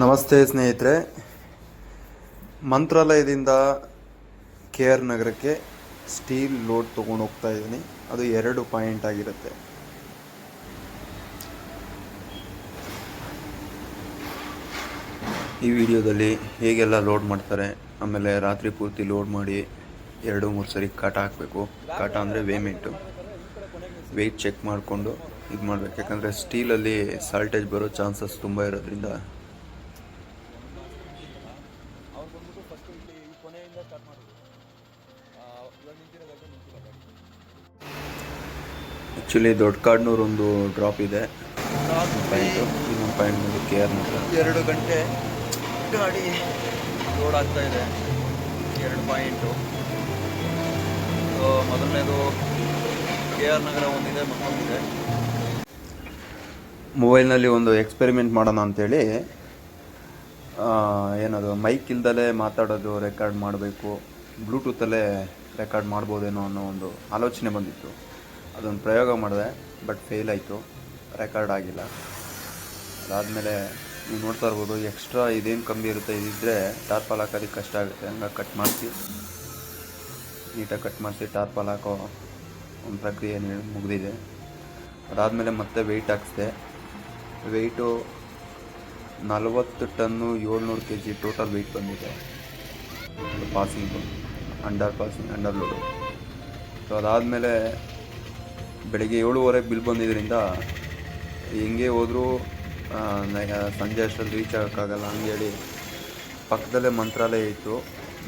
ನಮಸ್ತೆ ಸ್ನೇಹಿತರೆ. ಮಂತ್ರಾಲಯದಿಂದ ಕೆ ಆರ್ ನಗರಕ್ಕೆ ಸ್ಟೀಲ್ ಲೋಡ್ ತೊಗೊಂಡು ಹೋಗ್ತಾ ಇದ್ದೀನಿ. ಅದು ಎರಡು ಪಾಯಿಂಟ್ ಆಗಿರುತ್ತೆ. ಈ ವಿಡಿಯೋದಲ್ಲಿ ಹೇಗೆಲ್ಲ ಲೋಡ್ ಮಾಡ್ತಾರೆ, ಆಮೇಲೆ ರಾತ್ರಿ ಪೂರ್ತಿ ಲೋಡ್ ಮಾಡಿ ಎರಡು ಮೂರು ಸರಿ ಕಾಟ ಹಾಕಬೇಕು. ಕಾಟ ಅಂದರೆ ವೇಮೆಂಟು. ವೆಯ್ಟ್ ಚೆಕ್ ಮಾಡಿಕೊಂಡು ಇದು ಮಾಡಬೇಕು ಯಾಕಂದರೆ ಸ್ಟೀಲಲ್ಲಿ ಸಾಲ್ಟೇಜ್ ಬರೋ ಚಾನ್ಸಸ್ ತುಂಬ ಇರೋದ್ರಿಂದ ಅವ್ರು ಬಂದ್ಬಿಟ್ಟು ಫಸ್ಟ್ ಇಲ್ಲಿ ಈ ಕೊನೆಯಿಂದ ಸ್ಟಾರ್ಟ್ ಮಾಡೋದು ಇವಾಗ ನಿಂತಿರೋದಾಗ ನಿಂತಿಲ್ಲ ಗಾಡಿ ಆ್ಯಕ್ಚುಲಿ ದೊಡ್ಡ ಕಾಡ್ನೂರು ಒಂದು ಡ್ರಾಪ್ ಇದೆ. ಪಾಯಿಂಟು ಇನ್ನೊಂದು ಪಾಯಿಂಟ್ ಬಂದು ಕೆ ಆರ್ ನಗರ. ಎರಡು ಗಂಟೆ ಗಾಡಿ ಲೋಡ್ ಆಗ್ತಾ ಇದೆ. ಎರಡು ಪಾಯಿಂಟು. ಸೊ ಮೊದಲನೇದು ಕೆ ಆರ್ ನಗರ ಒಂದಿದೆ ಮತ್ತೊಂದಿದೆ. ಮೊಬೈಲ್ನಲ್ಲಿ ಒಂದು ಎಕ್ಸ್ಪೆರಿಮೆಂಟ್ ಮಾಡೋಣ ಅಂತೇಳಿ ಆ, ಏನದು ಮೈಕ್ ಇಲ್ದಲೇ ಮಾತಾಡೋದು ರೆಕಾರ್ಡ್ ಮಾಡಬೇಕು ಬ್ಲೂಟೂತಲ್ಲೇ ರೆಕಾರ್ಡ್ ಮಾಡ್ಬೋದೇನೋ ಅನ್ನೋ ಒಂದು ಆಲೋಚನೆ ಬಂದಿತ್ತು. ಅದೊಂದು ಪ್ರಯೋಗ ಮಾಡಿದೆ, ಬಟ್ ಫೇಲ್ ಆಯಿತು. ರೆಕಾರ್ಡ್ ಆಗಿಲ್ಲ. ಅದಾದಮೇಲೆ ನೀವು ನೋಡ್ತಾ ಇರ್ಬೋದು ಎಕ್ಸ್ಟ್ರಾ ಇದೇನು ಕಮ್ಮಿ ಇರುತ್ತೆ ಇದಿದ್ದರೆ ಟಾರ್ಪಾಲ್ ಹಾಕೋದಕ್ಕೆ ಕಷ್ಟ ಆಗುತ್ತೆ. ಹಂಗಾಗಿ ಕಟ್ ಮಾಡಿಸಿ. ನೀಟಾಗಿ ಕಟ್ ಮಾಡಿಸಿ ಟಾರ್ಪಾಲ್ ಹಾಕೋ ಒಂದು ಪ್ರಕ್ರಿಯೆ ಮುಗಿದಿದೆ. ಅದಾದಮೇಲೆ ಮತ್ತೆ ವೆಯ್ಟ್ ಹಾಕ್ಸಿದೆ. ವೆಯ್ಟು ನಲವತ್ತು ಟನ್ನು ಏಳ್ನೂರು ಕೆ ಜಿ ಟೋಟಲ್ ವೆಯ್ಟ್ ಬಂದಿದೆ passing under passing under load so ಅದಾದಮೇಲೆ ಬೆಳಿಗ್ಗೆ ಏಳುವರೆಗೆ ಬಿಲ್ ಬಂದಿದ್ದರಿಂದ ಹೆಂಗೆ ಹೋದರೂ ಸಂಜೆ ಅಷ್ಟರಲ್ಲಿ ರೀಚ್ ಆಗೋಕ್ಕಾಗಲ್ಲ ಹಂಗೇಳಿ ಪಕ್ಕದಲ್ಲೇ ಮಂತ್ರಾಲಯ ಇತ್ತು.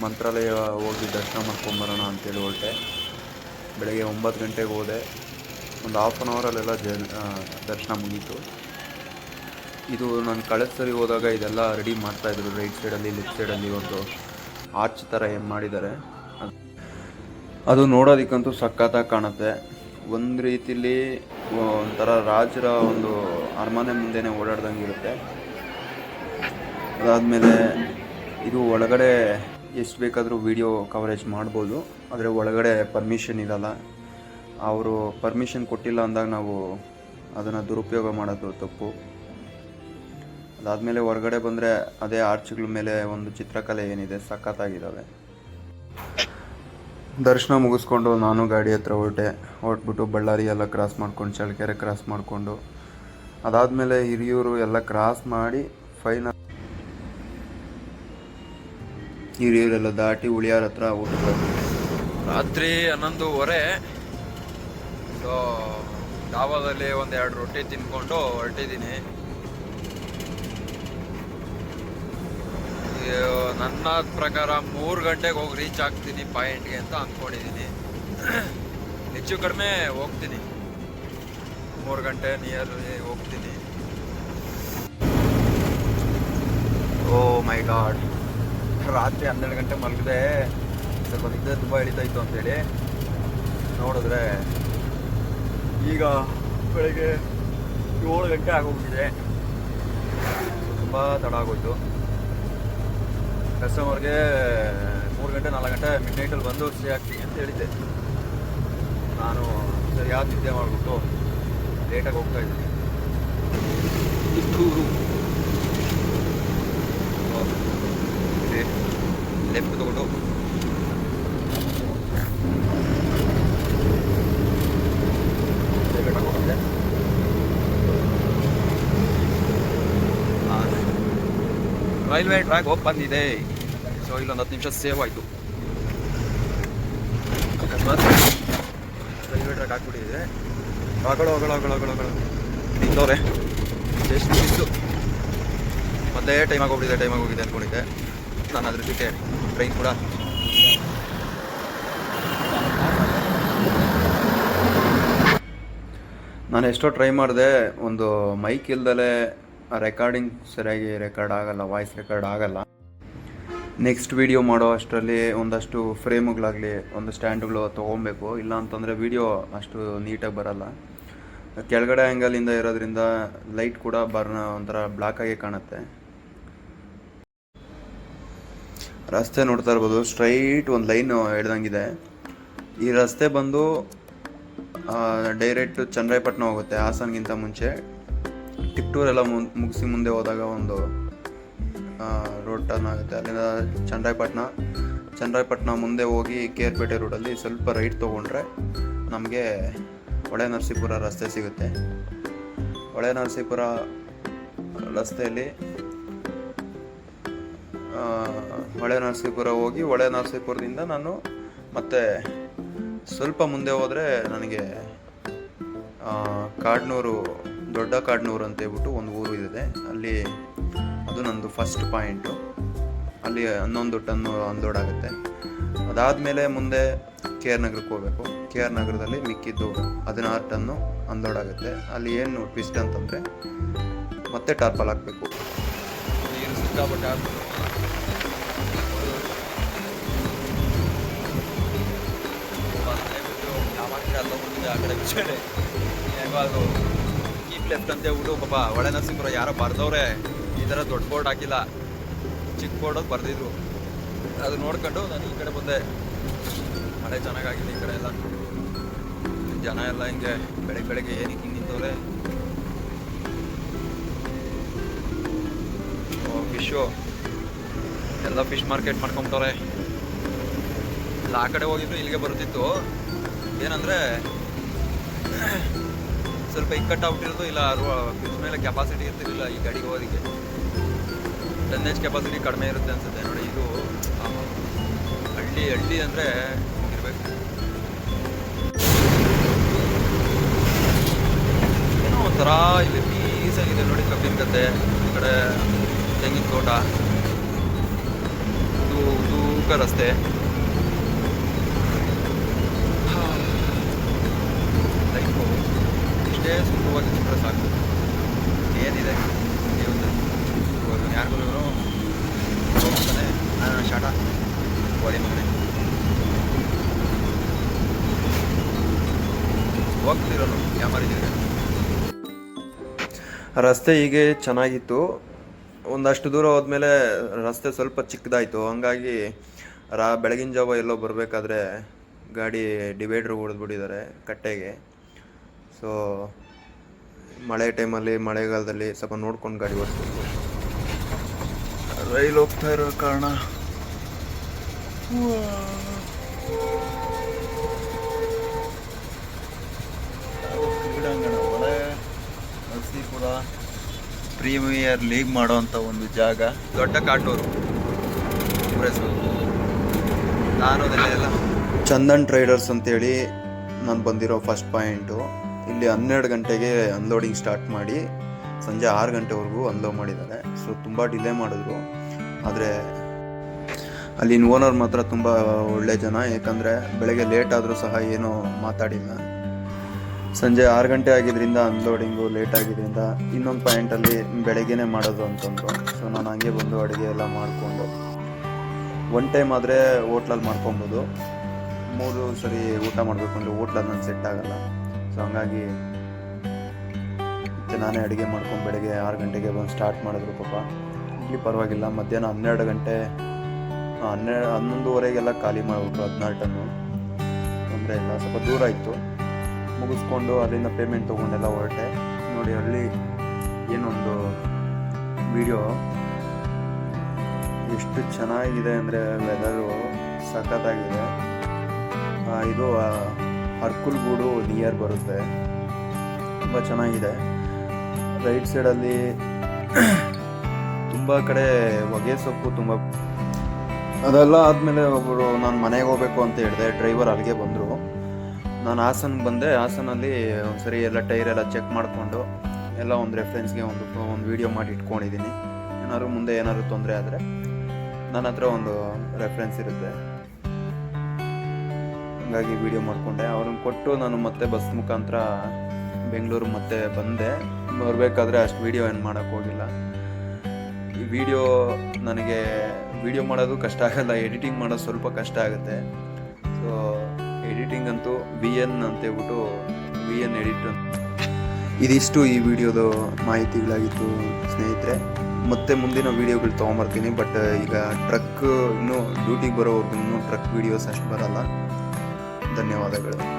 ಮಂತ್ರಾಲಯ ಹೋಗಿ ದರ್ಶನ ಮಾಡ್ಕೊಂಬರೋಣ ಅಂತೇಳಿ ಹೊರಟೆ. ಬೆಳಗ್ಗೆ ಒಂಬತ್ತು ಗಂಟೆಗೆ ಹೋದೆ. ಒಂದು ಹಾಫ್ ಆನ್ ಅವರಲ್ಲೆಲ್ಲ ಜ ದರ್ಶನ ಮುಗೀತು. ಇದು ನಾನು ಕಳೆದ ಸರಿ ಹೋದಾಗ ಇದೆಲ್ಲ ರೆಡಿ ಮಾಡ್ತಾಯಿದ್ರು ರೈಟ್ ಸೈಡಲ್ಲಿ ಲೆಫ್ಟ್ ಸೈಡಲ್ಲಿ ಒಂದು ಆರ್ಚ್ ಥರ ಏನು ಮಾಡಿದ್ದಾರೆ. ಅದು ನೋಡೋದಕ್ಕಂತೂ ಸಖತ್ತಾಗಿ ಕಾಣುತ್ತೆ. ಒಂದು ರೀತಿಲಿ ಒಂಥರ ರಾಜರ ಒಂದು ಅರಮನೆ ಮುಂದೆನೇ ಓಡಾಡ್ದಂಗೆ ಇರುತ್ತೆ. ಅದಾದಮೇಲೆ ಇದು ಒಳಗಡೆ ಎಷ್ಟು ಬೇಕಾದರೂ ವಿಡಿಯೋ ಕವರೇಜ್ ಮಾಡ್ಬೋದು, ಆದರೆ ಒಳಗಡೆ ಪರ್ಮಿಷನ್ ಇರಲ್ಲ. ಅವರು ಪರ್ಮಿಷನ್ ಕೊಟ್ಟಿಲ್ಲ ಅಂದಾಗ ನಾವು ಅದನ್ನು ದುರುಪಯೋಗ ಮಾಡೋದು ತಪ್ಪು. ಅದಾದಮೇಲೆ ಹೊರಗಡೆ ಬಂದರೆ ಅದೇ ಆರ್ಚ್ಗಳ ಮೇಲೆ ಒಂದು ಚಿತ್ರಕಲೆ ಏನಿದೆ ಸಖತ್ತಾಗಿದ್ದಾವೆ ದರ್ಶನ ಮುಗಿಸ್ಕೊಂಡು ನಾನು ಗಾಡಿ ಹತ್ರ ಹೊರಟೆ. ಹೊರಟ್ಬಿಟ್ಟು ಬಳ್ಳಾರಿ ಎಲ್ಲ ಕ್ರಾಸ್ ಮಾಡ್ಕೊಂಡು, ಚಳ್ಳಕೆರೆ ಕ್ರಾಸ್ ಮಾಡಿಕೊಂಡು, ಅದಾದಮೇಲೆ ಹಿರಿಯೂರು ಎಲ್ಲ ಕ್ರಾಸ್ ಮಾಡಿ ಫೈನಲ್ ಹಿರಿಯೂರೆಲ್ಲ ದಾಟಿ ಉಳಿಯಾರ ಹತ್ರ ಹೋಗ್ತಾರೆ ರಾತ್ರಿ ಹನ್ನೊಂದುವರೆ. ಸೊ ಡಾಬಾದಲ್ಲಿ ಒಂದು ಎರಡು ರೊಟ್ಟಿ ತಿನ್ಕೊಂಡು ಹೊರಟಿದ್ದೀನಿ ಇದು ನನ್ನ ಪ್ರಕಾರ ಮೂರು ಗಂಟೆಗೆ ಹೋಗಿ ರೀಚ್ ಆಗ್ತೀನಿ ಪಾಯಿಂಟ್ಗೆ ಅಂತ ಅಂದ್ಕೊಂಡಿದ್ದೀನಿ ಹೆಚ್ಚು ಕಡಿಮೆ ಹೋಗ್ತೀನಿ. ಮೂರು ಗಂಟೆ ನಿಯರ್ ಹೋಗ್ತೀನಿ. Oh my god. ರಾತ್ರಿ ಹನ್ನೆರಡು ಗಂಟೆ ಮಲಗಿದೆ. ಸ್ವಲ್ಪ ನಿದ್ದೆ ತುಂಬ ಇತ್ತು ಅಂತೇಳಿ. ನೋಡಿದ್ರೆ ಈಗ ಬೆಳಗ್ಗೆ ಏಳು ಗಂಟೆ ಆಗೋಗ್ಬಿಟ್ಟಿದೆ. ತುಂಬ ತಡ ಆಗೋಯ್ತು. ಕಸ್ಟಮರ್ಗೆ ಮೂರು ಗಂಟೆ, ನಾಲ್ಕು ಗಂಟೆ ಮಿಡ್ ನೈಟಲ್ಲಿ ಬಂದು ಸ್ಟೇ ಆಗ್ತೀನಿ ಅಂತ ಹೇಳಿದ್ದೆ. ನಾನು ಸರಿಯಾದ ನಿದ್ದೆ ಮಾಡಿಬಿಟ್ಟು ಲೇಟಾಗಿ ಹೋಗ್ತಾ ಇದ್ದೀನಿ ಕಿತ್ತೂರು ಲೆಫ್ಟ್ ತಗೊಂಡು ಬೇಕಾಗಿ ಹೋಗುತ್ತೆ ರೈಲ್ವೆ ಟ್ರ್ಯಾಕ್ ಹೋಗಿ ಬಂದಿದೆ ಸೊ ಇಲ್ಲೊಂದು ಹತ್ತು ನಿಮಿಷ ಸೇವ್ ಆಯಿತು ರೈಲ್ವೆ ಟ್ರ್ಯಾಕ್ ಹಾಕ್ಬಿಟ್ಟಿದೆ ಹೊಗಳು ಹೊಗಳು ಹೊಗಳು ಹೊಗಳು ಹೊಗಳು ನಿಂತವ್ರೆ. ಎಷ್ಟು ನಿಂತು. ಮೊದಲೇ ಟೈಮ್ ಆಗೋಗ್ಬಿಟ್ಟಿದೆ ಟೈಮ್ ಆಗೋಗಿದೆ ಅಂದ್ಕೊಂಡಿದ್ದೆ ನಾನು ಅದ್ರ ಜೊತೆ ಟ್ರೈನ್ ಕೂಡ. ನಾನು ಎಷ್ಟೋ ಟ್ರೈ ಮಾಡಿದೆ. ಒಂದು ಮೈಕ್ ಇಲ್ದಲೇ ರೆಕಾರ್ಡಿಂಗ್ ಸರಿಯಾಗಿ ರೆಕಾರ್ಡ್ ಆಗಲ್ಲ ವಾಯ್ಸ್ ರೆಕಾರ್ಡ್ ಆಗಲ್ಲ. ನೆಕ್ಸ್ಟ್ ವಿಡಿಯೋ ಮಾಡೋ ಅಷ್ಟರಲ್ಲಿ ಒಂದಷ್ಟು ಫ್ರೇಮ್ಗಳಾಗಲಿ ಒಂದು ಸ್ಟ್ಯಾಂಡ್ಗಳು ತೊಗೊಬೇಕು. ಇಲ್ಲ ಅಂತಂದರೆ ವಿಡಿಯೋ ಅಷ್ಟು ನೀಟಾಗಿ ಬರಲ್ಲ. ಕೆಳಗಡೆ ಆ್ಯಂಗಲಿಂದ ಇರೋದ್ರಿಂದ ಲೈಟ್ ಕೂಡ ಬರ್ನ ಒಂಥರ ಬ್ಲಾಕ್ ಆಗಿ ಕಾಣುತ್ತೆ. ರಸ್ತೆ ನೋಡ್ತಾ ಇರ್ಬೋದು ಸ್ಟ್ರೈಟ್ ಒಂದು ಲೈನ್ ಎಳ್ದಂಗಿದೆ ಈ ರಸ್ತೆ ಬಂದು ಡೈರೆಕ್ಟ್ ಚಂದ್ರಾಯಪಟ್ಟಣ ಹೋಗುತ್ತೆ, ಹಾಸನ್ಗಿಂತ ಮುಂಚೆ. ಟಿಪ್ಟೂರ್ ಎಲ್ಲ ಮುಗಿಸಿ ಮುಂದೆ ಹೋದಾಗ ಒಂದು ರೋಡ್ ಟರ್ನ್ ಆಗುತ್ತೆ. ಅಲ್ಲಿಂದ ಚಂದ್ರಾಯಪಟ್ಟಣ ಚಂದ್ರಾಯಪಟ್ಟಣ ಮುಂದೆ ಹೋಗಿ ಕೇರ್ಪೇಟೆ ರೋಡಲ್ಲಿ ಸ್ವಲ್ಪ ರೈಟ್ ತೊಗೊಂಡ್ರೆ ನಮಗೆ ಹೊಳೆ ನರಸೀಪುರ ರಸ್ತೆ ಸಿಗುತ್ತೆ. ಹೊಳೆ ನರಸೀಪುರ ರಸ್ತೆಯಲ್ಲಿ ಹೊಳೆ ನರಸೀಪುರ ಹೋಗಿ ಹೊಳೆ ನರಸೀಪುರದಿಂದ ನಾನು ಮತ್ತೆ ಸ್ವಲ್ಪ ಮುಂದೆ ಹೋದರೆ ನನಗೆ ಕಾಡ್ನೂರು ದೊಡ್ಡ ಕಾಡ್ನೂರು ಅಂತ ಹೇಳ್ಬಿಟ್ಟು ಒಂದು ಊರು ಇದೆ ಅಲ್ಲಿ ಅದು ನಂದು ಫಸ್ಟ್ ಪಾಯಿಂಟು ಅಲ್ಲಿ ಹನ್ನೊಂದು ಟನ್ನು ಆಗುತ್ತೆ. ಅದಾದಮೇಲೆ ಮುಂದೆ ಕೆ ಆರ್ ನಗರಕ್ಕೆ ಹೋಗಬೇಕು. ಕೆ ಆರ್ ನಗರದಲ್ಲಿ ಮಿಕ್ಕಿದ್ದು ಹದಿನಾರು ಟನ್ನು ಆಗುತ್ತೆ. ಅಲ್ಲಿ ಏನು ಟ್ವಿಸ್ಟ್ ಅಂತಂದರೆ ಮತ್ತೆ ಟಾರ್ಪಲ್ ಹಾಕಬೇಕು. ಆ ಕಡೆ ಬಿಚ್ಚಿದೆ ಹೇಗೋ ಅದು ಲೆಫ್ಟ್ ಅಂತ ಹೇಳ್ಬಿಟ್ಟು ಪಾಪ ಒಳೆ ನರಸೀಪುರ ಯಾರೋ ಬರ್ದವ್ರೆ. ಈ ಥರ ದೊಡ್ಡ ಬೋರ್ಡ್ ಹಾಕಿಲ್ಲ. ಚಿಕ್ಕ ಬೋರ್ಡ್ ಬರೆದಿದ್ರು. ಅದು ನೋಡ್ಕೊಂಡು ನಾನು ಈ ಕಡೆ ಬಂದೆ. ಮಳೆ ಚೆನ್ನಾಗಾಗಿದೆ ಈ ಕಡೆ ಎಲ್ಲ. ಜನ ಎಲ್ಲ ಹಿಂಗೆ ಬೆಳಗ್ಗೆ ಬೆಳಗ್ಗೆ ಏನಕ್ಕೆ ಹಿಂಗೆ ನಿಂತವ್ರೆ. ಫಿಶು ಎಲ್ಲ ಫಿಶ್ ಮಾರ್ಕೆಟ್ ಮಾಡ್ಕೊಂಬಿಟ್ಟವ್ರೆ. ಇಲ್ಲ, ಆ ಕಡೆ ಹೋಗಿದ್ರು, ಇಲ್ಲಿಗೆ ಬರುತ್ತಿತ್ತು ಏನಂದರೆ ಸ್ವಲ್ಪ ಇಕ್ಕಟ್ಟಾಗ್ಬಿಟ್ಟಿರೋದು ಇಲ್ಲ ಫ್ರಿಜ್ ಮೇಲೆ ಕೆಪಾಸಿಟಿ ಇರ್ತಿರಲಿಲ್ಲ ಈ ಗಾಡಿಗೆ ಹೋಗೋದಕ್ಕೆ. ಟನ್ನೇಜ್ ಕೆಪಾಸಿಟಿ ಕಡಿಮೆ ಇರುತ್ತೆ ಅನ್ಸುತ್ತೆ ನೋಡಿ, ಇದು ಹಳ್ಳಿ ಹಳ್ಳಿ ಅಂದರೆ ಇರಬೇಕು ಏನೋ ಒಂಥರ ಇಲ್ಲಿ ಪೀಸಾಗಿದೆ ನೋಡಿ, ಕಬ್ಬಿನ ಕತೆ ಕಡೆ ತೆಂಗಿನ ತೋಟ. ಇದು ತೂಕ ರಸ್ತೆ. ಇಷ್ಟೇ ಸುಖವಾಗಿ ಚಿತ್ರ ಸಾಕು ಏನಿದೆ? ದೇವತೆ ಇವಾಗ ಯಾರಿಗೂ ಹೋಗ್ತಾನೆ. ನಾನು ಶಾಟ ಬಾಡಿ ಮಗನೇ. ಹೋಗ್ತಿರೋನು. ಯಾಮಾರಿದ್ದೀರಿ ರಸ್ತೆ ಹೀಗೆ ಚೆನ್ನಾಗಿತ್ತು. ಒಂದಷ್ಟು ದೂರ ಹೋದ್ಮೇಲೆ ರಸ್ತೆ ಸ್ವಲ್ಪ ಚಿಕ್ಕದಾಯಿತು. ಹಂಗಾಗಿ ರಾ ಬೆಳಗಿನ ಜಾವ ಎಲ್ಲೋ ಬರಬೇಕಾದ್ರೆ ಗಾಡಿ ಡಿವೈಡ್ರ್ ಹೊಡೆದ್ಬಿಟ್ಟಿದ್ದಾರೆ ಕಟ್ಟೆಗೆ. ಸೊ ಮಳೆ ಟೈಮಲ್ಲಿ ಮಳೆಗಾಲದಲ್ಲಿ ಸ್ವಲ್ಪ ನೋಡ್ಕೊಂಡು ಗಾಡಿ ಓಡಿಸ್ಬೇಕು. ರೈಲು ಹೋಗ್ತಾ ಇರೋ ಕಾರಣ. ಕ್ರೀಡಾಂಗಣ ಮಳೆ ನರಸೀಪುರ ಪ್ರೀಮಿಯರ್ ಲೀಗ್ ಮಾಡುವಂಥ ಒಂದು ಜಾಗ. ದೊಡ್ಡ ಕಾಟೂರು. ನಾನು ಅದನ್ನೆಲ್ಲ ಚಂದನ್ ಟ್ರೇಡರ್ಸ್ ಅಂತೇಳಿ ನಾನು ಬಂದಿರೋ ಫಸ್ಟ್ ಪಾಯಿಂಟು ಇಲ್ಲಿ ಹನ್ನೆರಡು ಗಂಟೆಗೆ ಅನ್ಲೋಡಿಂಗ್ ಸ್ಟಾರ್ಟ್ ಮಾಡಿ ಸಂಜೆ ಆರು ಗಂಟೆವರೆಗೂ ಅನ್ಲೋಡ್ ಮಾಡಿದ್ದಾರೆ. ಸೊ ತುಂಬ ಡಿಲೇ ಮಾಡಿದ್ರು. ಆದರೆ ಅಲ್ಲಿನ ಓನರ್ ಮಾತ್ರ ತುಂಬ ಒಳ್ಳೆ ಜನ. ಯಾಕಂದರೆ ಬೆಳಗ್ಗೆ ಲೇಟ್ ಆದರೂ ಸಹ ಏನೂ ಮಾತಾಡಿಲ್ಲ. ಸಂಜೆ ಆರು ಗಂಟೆ ಆಗಿದ್ದರಿಂದ ಅನ್ಲೋಡಿಂಗು ಲೇಟ್ ಆಗಿದ್ದರಿಂದ ಇನ್ನೊಂದು ಪಾಯಿಂಟಲ್ಲಿ ಬೆಳಗ್ಗೆನೇ ಮಾಡೋದು ಅಂತಂದರು ಸೊ ನಾನು ಹಂಗೆ ಬಂದು ಅಡುಗೆ ಎಲ್ಲ ಮಾಡಿಕೊಂಡು ಒನ್ ಟೈಮ್ ಆದರೆ ಹೋಟ್ಲಲ್ಲಿ ಮಾಡ್ಕೊಬೋದು. ಮೂರು ಸರಿ ಊಟ ಮಾಡಬೇಕು ಅಂದರೆ ಹೋಟ್ಲಲ್ಲಿ ನಾನು ಸೆಟ್ ಆಗಲ್ಲ. ಸೊ ಹಂಗಾಗಿ ಮತ್ತೆ ನಾನೇ ಅಡುಗೆ ಮಾಡ್ಕೊಂಡು ಬೆಳಗ್ಗೆ ಆರು ಗಂಟೆಗೆ ಬಂದು ಸ್ಟಾರ್ಟ್ ಮಾಡಿದ್ರು ಪಾಪ. ಇಲ್ಲಿ ಪರವಾಗಿಲ್ಲ, ಮಧ್ಯಾಹ್ನ ಹನ್ನೆರಡು ಗಂಟೆ ಹನ್ನೆರಡು ಹನ್ನೊಂದುವರೆಗೆಲ್ಲ ಖಾಲಿ ಮಾಡಿಬಿಟ್ರು ಹದಿನಾರು ಟನ್ನು. ತೊಂದರೆ ಇಲ್ಲ, ಸ್ವಲ್ಪ ದೂರ ಇತ್ತು. ಮುಗಿಸ್ಕೊಂಡು ಅಲ್ಲಿಂದ ಪೇಮೆಂಟ್ ತೊಗೊಂಡೆಲ್ಲ ಹೊರಟೆ. ನೋಡಿ ಅಲ್ಲಿ ಏನೊಂದು ವಿಡಿಯೋ ಎಷ್ಟು ಚೆನ್ನಾಗಿದೆ ಅಂದರೆ ವೆದರು ಸಖತ್ತಾಗಿದೆ. ಇದು ಅರ್ಕುಲ್ಗೂಡು ನಿಯರ್ ಬರುತ್ತೆ. ತುಂಬ ಚೆನ್ನಾಗಿದೆ. ರೈಟ್ ಸೈಡಲ್ಲಿ ತುಂಬ ಕಡೆ ಹೊಗೆ ಸೊಪ್ಪು ತುಂಬ ಅದೆಲ್ಲ ಆದಮೇಲೆ ಒಬ್ಬರು ನಾನು ಮನೆಗೆ ಹೋಗ್ಬೇಕು ಅಂತ ಹೇಳಿದೆ. ಡ್ರೈವರ್ ಅಲ್ಲಿಗೆ ಬಂದರು. ನಾನು ಹಾಸನ್ಗೆ ಬಂದೆ. ಹಾಸನಲ್ಲಿ ಒಂದ್ಸರಿ ಎಲ್ಲ ಟೈರ್ ಎಲ್ಲ ಚೆಕ್ ಮಾಡಿಕೊಂಡು ಎಲ್ಲ ಒಂದು ರೆಫ್ರೆನ್ಸ್ಗೆ ಒಂದು ಒಂದು ವೀಡಿಯೋ ಮಾಡಿ ಇಟ್ಕೊಂಡಿದ್ದೀನಿ ಏನಾದ್ರು ಮುಂದೆ ಏನಾದ್ರು ತೊಂದರೆ ಆದರೆ ನನ್ನ ಹತ್ರ ಒಂದು ರೆಫರೆನ್ಸ್ ಇರುತ್ತೆ. ಹಂಗಾಗಿ ವಿಡಿಯೋ ಮಾಡಿಕೊಂಡೆ. ಅವ್ರನ್ನ ಕೊಟ್ಟು ನಾನು ಮತ್ತೆ ಬಸ್ ಮುಖಾಂತರ ಬೆಂಗಳೂರು ಮತ್ತೆ ಬಂದೆ. ಬರಬೇಕಾದ್ರೆ ಅಷ್ಟು ವೀಡಿಯೋ ಏನು ಮಾಡೋಕ್ಕೆ ಹೋಗಿಲ್ಲ. ಈ ವಿಡಿಯೋ ನನಗೆ ವಿಡಿಯೋ ಮಾಡೋದು ಕಷ್ಟ ಆಗಲ್ಲ ಎಡಿಟಿಂಗ್ ಮಾಡೋದು ಸ್ವಲ್ಪ ಕಷ್ಟ ಆಗುತ್ತೆ. ಸೊ ಎಡಿಟಿಂಗ್ ಅಂತೂ ವಿ ಎನ್ ಅಂತೇಳ್ಬಿಟ್ಟು ವಿ ಎನ್ ಎಡಿಟ್ ಇದಿಷ್ಟು ಈ ವಿಡಿಯೋದು ಮಾಹಿತಿಗಳಾಗಿತ್ತು ಸ್ನೇಹಿತರೆ. ಮತ್ತೆ ಮುಂದಿನ ವೀಡಿಯೋಗಳು ತೊಗೊಂಬರ್ತೀನಿ ಬಟ್ ಈಗ ಟ್ರಕ್ ಇನ್ನೂ ಡ್ಯೂಟಿಗೆ ಬರೋವರೆಗೂ ಟ್ರಕ್ ವೀಡಿಯೋಸ್ ಅಷ್ಟು ಬರಲ್ಲ. ಧನ್ಯವಾದಗಳು.